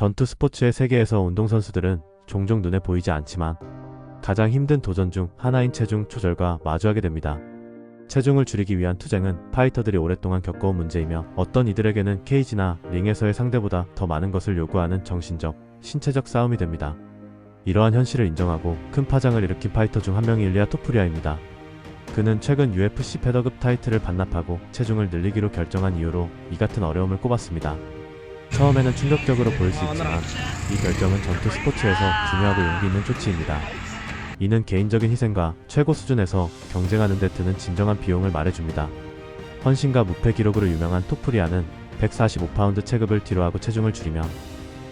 전투 스포츠의 세계에서 운동선수들은 종종 눈에 보이지 않지만 가장 힘든 도전 중 하나인 체중 조절과 마주하게 됩니다. 체중을 줄이기 위한 투쟁은 파이터들이 오랫동안 겪어온 문제이며 어떤 이들에게는 케이지나 링에서의 상대보다 더 많은 것을 요구하는 정신적, 신체적 싸움이 됩니다. 이러한 현실을 인정하고 큰 파장을 일으킨 파이터 중 한 명이 일리아 토프리아입니다. 그는 최근 UFC 패더급 타이틀을 반납하고 체중을 늘리기로 결정한 이유로 이 같은 어려움을 꼽았습니다. 처음에는 충격적으로 보일 수 있지만 이 결정은 전투 스포츠에서 중요하고 용기 있는 조치입니다. 이는 개인적인 희생과 최고 수준에서 경쟁하는 데 드는 진정한 비용을 말해줍니다. 헌신과 무패 기록으로 유명한 토프리아는 145파운드 체급을 뒤로하고 체중을 줄이며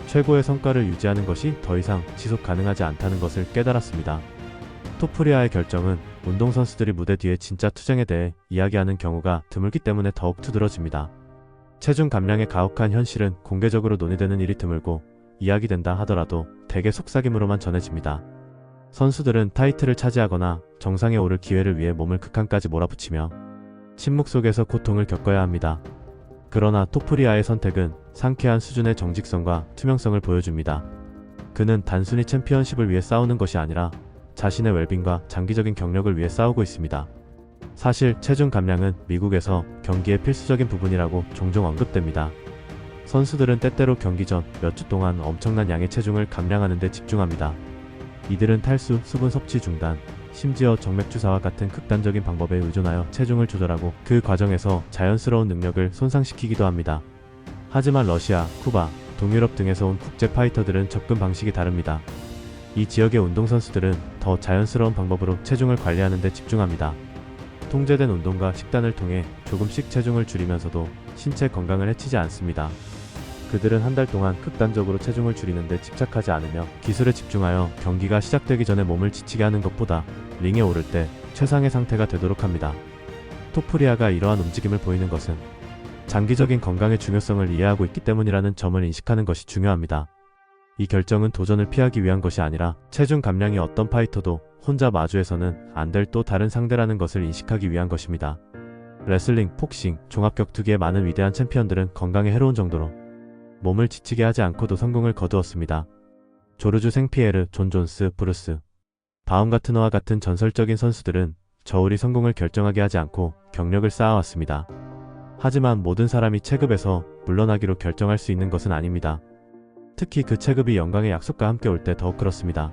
최고의 성과를 유지하는 것이 더 이상 지속 가능하지 않다는 것을 깨달았습니다. 토프리아의 결정은 운동선수들이 무대 뒤에 진짜 투쟁에 대해 이야기하는 경우가 드물기 때문에 더욱 두드러집니다. 체중 감량의 가혹한 현실은 공개적으로 논의되는 일이 드물고 이야기된다 하더라도 대개 속삭임으로만 전해집니다. 선수들은 타이틀을 차지하거나 정상에 오를 기회를 위해 몸을 극한까지 몰아붙이며 침묵 속에서 고통을 겪어야 합니다. 그러나 토프리아의 선택은 상쾌한 수준의 정직성과 투명성을 보여줍니다. 그는 단순히 챔피언십을 위해 싸우는 것이 아니라 자신의 웰빙과 장기적인 경력을 위해 싸우고 있습니다. 사실 체중 감량은 미국에서 경기의 필수적인 부분이라고 종종 언급됩니다. 선수들은 때때로 경기 전 몇 주 동안 엄청난 양의 체중을 감량하는 데 집중합니다. 이들은 탈수, 수분 섭취 중단, 심지어 정맥 주사와 같은 극단적인 방법에 의존하여 체중을 조절하고 그 과정에서 자연스러운 능력을 손상시키기도 합니다. 하지만 러시아, 쿠바, 동유럽 등에서 온 국제 파이터들은 접근 방식이 다릅니다. 이 지역의 운동선수들은 더 자연스러운 방법으로 체중을 관리하는 데 집중합니다. 통제된 운동과 식단을 통해 조금씩 체중을 줄이면서도 신체 건강을 해치지 않습니다. 그들은 한 달 동안 극단적으로 체중을 줄이는 데 집착하지 않으며 기술에 집중하여 경기가 시작되기 전에 몸을 지치게 하는 것보다 링에 오를 때 최상의 상태가 되도록 합니다. 토프리아가 이러한 움직임을 보이는 것은 장기적인 건강의 중요성을 이해하고 있기 때문이라는 점을 인식하는 것이 중요합니다. 이 결정은 도전을 피하기 위한 것이 아니라 체중 감량이 어떤 파이터도 혼자 마주해서는 안 될 또 다른 상대라는 것을 인식하기 위한 것입니다. 레슬링, 복싱, 종합격투기의 많은 위대한 챔피언들은 건강에 해로운 정도로 몸을 지치게 하지 않고도 성공을 거두었습니다. 조르주 생피에르, 존 존스, 브루스, 바움 같은 어와 같은 전설적인 선수들은 저울이 성공을 결정하게 하지 않고 경력을 쌓아왔습니다. 하지만 모든 사람이 체급에서 물러나기로 결정할 수 있는 것은 아닙니다. 특히 그 체급이 영광의 약속과 함께 올 때 더욱 그렇습니다.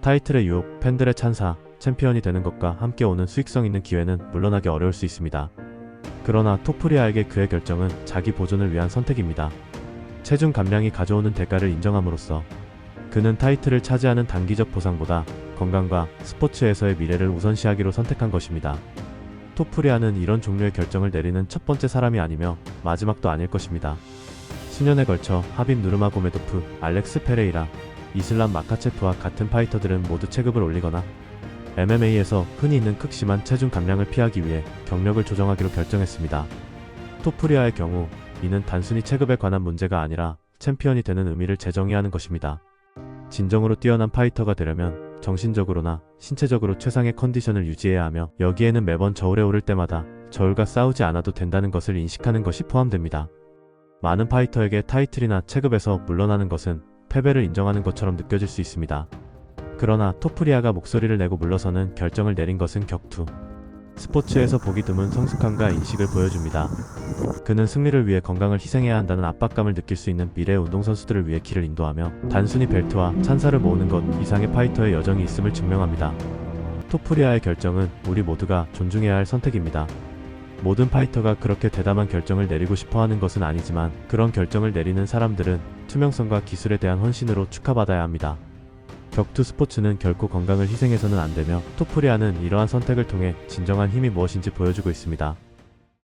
타이틀의 유혹, 팬들의 찬사, 챔피언이 되는 것과 함께 오는 수익성 있는 기회는 물러나기 어려울 수 있습니다. 그러나 토프리아에게 그의 결정은 자기 보존을 위한 선택입니다. 체중 감량이 가져오는 대가를 인정함으로써 그는 타이틀을 차지하는 단기적 보상보다 건강과 스포츠에서의 미래를 우선시하기로 선택한 것입니다. 토프리아는 이런 종류의 결정을 내리는 첫 번째 사람이 아니며 마지막도 아닐 것입니다. 수년에 걸쳐 하빈 누르마고메도프, 알렉스 페레이라, 이슬람 마카체프와 같은 파이터들은 모두 체급을 올리거나 MMA에서 흔히 있는 극심한 체중 감량을 피하기 위해 경력을 조정하기로 결정했습니다. 토프리아의 경우 이는 단순히 체급에 관한 문제가 아니라 챔피언이 되는 의미를 재정의하는 것입니다. 진정으로 뛰어난 파이터가 되려면 정신적으로나 신체적으로 최상의 컨디션을 유지해야 하며 여기에는 매번 저울에 오를 때마다 저울과 싸우지 않아도 된다는 것을 인식하는 것이 포함됩니다. 많은 파이터에게 타이틀이나 체급에서 물러나는 것은 패배를 인정하는 것처럼 느껴질 수 있습니다. 그러나 토프리아가 목소리를 내고 물러서는 결정을 내린 것은 격투. 스포츠에서 보기 드문 성숙함과 인식을 보여줍니다. 그는 승리를 위해 건강을 희생해야 한다는 압박감을 느낄 수 있는 미래 운동선수들을 위해 길을 인도하며 단순히 벨트와 찬사를 모으는 것 이상의 파이터의 여정이 있음을 증명합니다. 토프리아의 결정은 우리 모두가 존중해야 할 선택입니다. 모든 파이터가 그렇게 대담한 결정을 내리고 싶어 하는 것은 아니지만 그런 결정을 내리는 사람들은 투명성과 기술에 대한 헌신으로 축하받아야 합니다. 격투 스포츠는 결코 건강을 희생해서는 안 되며 토프리아는 이러한 선택을 통해 진정한 힘이 무엇인지 보여주고 있습니다.